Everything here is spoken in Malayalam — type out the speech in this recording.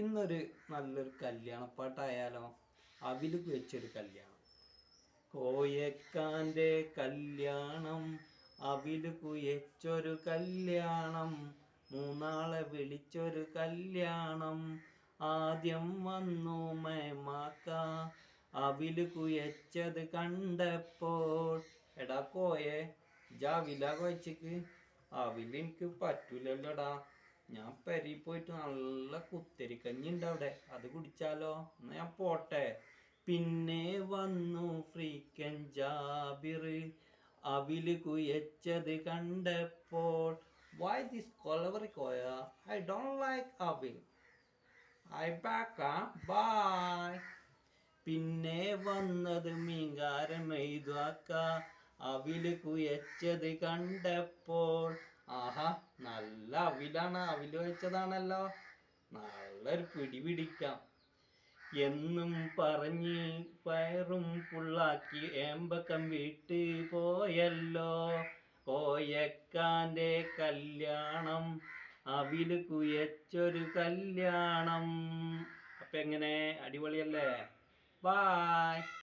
ഇന്നൊരു നല്ലൊരു കല്യാണപ്പാട്ടായാലോ? അവിൽ വെച്ചൊരു കല്യാണം. കോയക്കാന്റെ കല്യാണം അവിൽ കുയച്ചൊരു കല്യാണം മൂന്നാളെ വിളിച്ചൊരു കല്യാണം. ആദ്യം വന്നു മേമാക്ക അവിൽ കുയച്ചത് കണ്ടപ്പോൾ എടാ കോയെ ജാവില കുയച്ചക്ക്. അവിൽ എനിക്ക് പറ്റൂലല്ലോടാ. ഞാൻ പെരി പോയിട്ട് നല്ല കുത്തരിക്കഞ്ഞി ഉണ്ട് അവിടെ. അത് കുടിച്ചാലോ? എന്നാ ഞാൻ പോട്ടെ. പിന്നെ വന്നു ഫ്രീക്കൻ ജാബിർ. അവിൽ കുയച്ചത് കണ്ടപ്പോൾ വൈ ദിസ് കൊലവറി കോയ? ഐ ഡോണ്ട് ലൈക്ക് അവിൽ. ഐ ബാക്ക ബൈ പിന്നെ വന്നത് മീങ്കാരം എഴുതാക്ക അവിൽ കുയച്ചത് കണ്ടപ്പോൾ അവിലാണ് അവിൽ വെച്ചതാണല്ലോ. നല്ലൊരു പിടി പിടിക്കാം. എന്നും പറഞ്ഞ് പയറും പുള്ളാക്കി ഏമ്പക്കം വിട്ട് പോയല്ലോ. കോയക്കാന്റെ കല്യാണം അവിൽ കുയച്ചൊരു കല്യാണം. അപ്പൊ എങ്ങനെ അടിപൊളിയല്ലേ? ബായ്